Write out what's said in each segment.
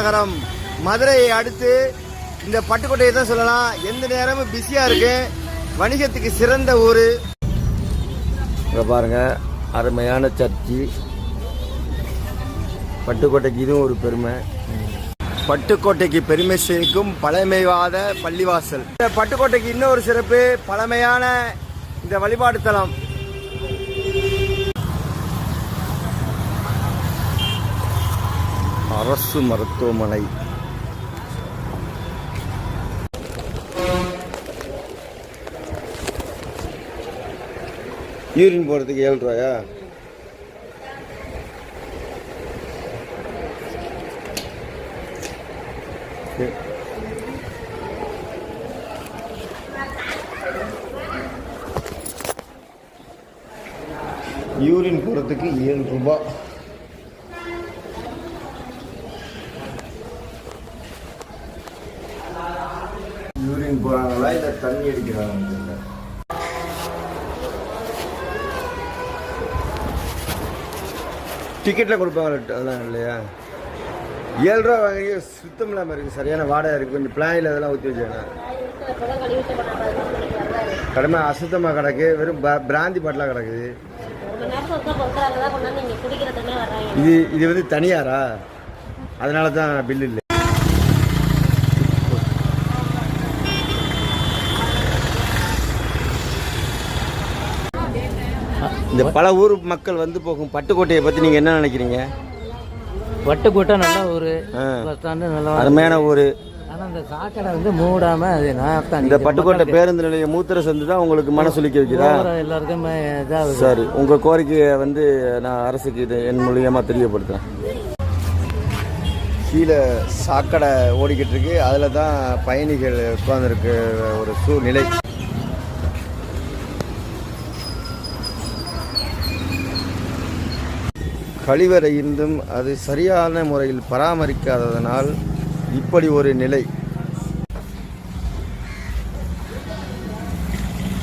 நகரம் மதுரையை அடுத்து இந்த பட்டுக்கோட்டையை தான் சொல்லலாம். எந்த நேரமும் பிஸியாக இருக்கு. வணிகத்துக்கு சிறந்த ஊர். இங்கே பாருங்க அருமையான சர்ச்சி. பட்டுக்கோட்டைக்கு இதுவும் ஒரு பெருமை. பட்டுக்கோட்டைக்கு பெருமை சேர்க்கும் பழமைவாத பள்ளிவாசல். இந்த பட்டுக்கோட்டைக்கு இன்னொரு சிறப்பு பழமையான இந்த வழிபாடு தலம். அரசு மருத்துவமனை. யூரின் போகிறதுக்கு ஏழு ரூபாயா? யூரின் போகிறதுக்கு ஏழு ரூபாய் யூரின் போகிறாங்களா இல்லை தண்ணி அடிக்கிறாங்க டிக்கெட்டில் கொடுப்பாங்க அதெல்லாம் இல்லையா? ஏழு ரூபா வாங்கி சுத்தம் இல்லாமல் இருக்குது சரியான வாடகை இருக்குது கொஞ்சம் பிளாயில் அதெல்லாம் ஊற்றி வச்சாங்க கடமை அசுத்தமாக கிடக்கு. வெறும் பிராந்தி பாட்டிலாக கிடக்குது இது இது வந்து தனியாரா? அதனால தான் பில் இல்லை. இந்த பல ஊர் மக்கள் வந்து போகும் பட்டுக்கோட்டையை பற்றி நீங்கள் என்ன நினைக்கிறீங்க? வட்டுக்கோட்டை நல்ல ஊர் ஆ. பஸ் ஸ்டாண்டு நல்லா அருமையான ஊர். ஆனால் இந்த சாக்கடை வந்து மூடாம அது நான் இந்த பட்டுக்கோட்டை பேருந்து நிலையம் மூத்திர சந்து தான் உங்களுக்கு மனசுலிக்க வைக்கிறா எல்லாருக்கும் இதாகுது. சரி உங்கள் கோரிக்கையை வந்து நான் அரசுக்கு இது என் மூலியமாக தெரியப்படுத்துகிறேன் கீழே சாக்கடை ஓடிக்கிட்டு இருக்கு. அதில் தான் பயணிகள் உட்காந்துருக்கு ஒரு சூழ்நிலை. கழிவறை இருந்தும் அது சரியான முறையில் பராமரிக்காததனால் இப்படி ஒரு நிலை.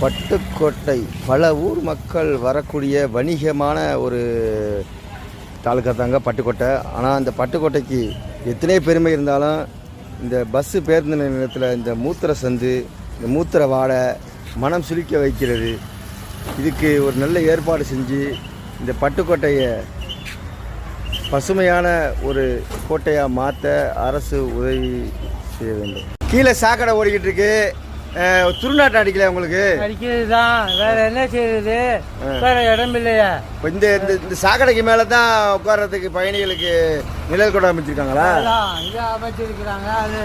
பட்டுக்கோட்டை பல ஊர் மக்கள் வரக்கூடிய வணிகமான ஒரு தாலுக்கா தாங்க பட்டுக்கோட்டை. ஆனால் அந்த பட்டுக்கோட்டைக்கு எத்தனை பெருமை இருந்தாலும் இந்த பஸ்ஸு பேருந்து நிலையத்தில் இந்த மூத்திர சந்து இந்த மூத்திர வாடை மனம் சுழிக்க வைக்கிறது. இதுக்கு ஒரு நல்ல ஏற்பாடு செஞ்சு இந்த பட்டுக்கோட்டையை பசுமையான ஒரு கோட்டையாக மாற்ற அரசு உதவி செய்ய வேண்டும். கீழே சாக்கடை ஓடிக்கிட்டு இருக்கு. அஹ், துர்நாற்றம் அடிக்கல உங்களுக்கு? அடிக்கிறது தான் வேற என்ன செய்யறது வேற இடம் இல்லையா. இந்த இந்த சாக்கடைக்கு மேலே தான் உட்கார்றதுக்கு பயணிகளுக்கு நிழல் கூட அமைச்சிருக்காங்களா? அமைச்சிருக்கிறாங்க. அது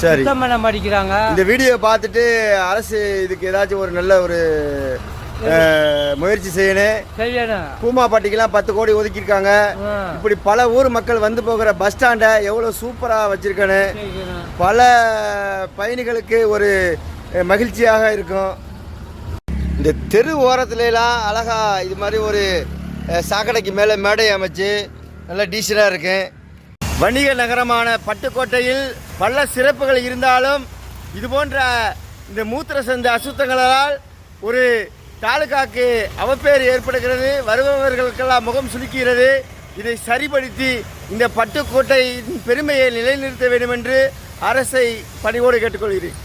சரி, பண்ண மாட்டேங்கிறாங்க. இந்த வீடியோ பார்த்துட்டு அரசு இதுக்கு ஏதாச்சும் ஒரு நல்ல ஒரு முயற்சி செய்யணும் செய்யணும் பூமாப்பாட்டிக்கெல்லாம் பத்து கோடி ஒதுக்கியிருக்காங்க. இப்படி பல ஊர் மக்கள் வந்து போகிற பஸ் ஸ்டாண்டை எவ்வளோ சூப்பராக வச்சிருக்கேன்னு. பல பயணிகளுக்கு ஒரு மகிழ்ச்சியாக இருக்கும். இந்த தெரு ஓரத்துலலாம் அழகா இது மாதிரி ஒரு சாக்கடைக்கு மேலே மேடை அமைச்சு நல்லா டீசனாக இருக்கு வணிக நகரமான பட்டுக்கோட்டையில் பல சிறப்புகள் இருந்தாலும் இது போன்ற இந்த மூத்திர சந்த அசுத்தங்களால் ஒரு தாலுகாக்கு அவப்பேறு ஏற்படுகிறது. வருபவர்களுக்கெல்லாம் முகம் சுலுக்கிறது இதை சரிப்படுத்தி இந்த பட்டுக்கோட்டையின் பெருமையை நிலைநிறுத்த வேண்டும் என்று அரசை பணிவோடு கேட்டுக்கொள்கிறேன்.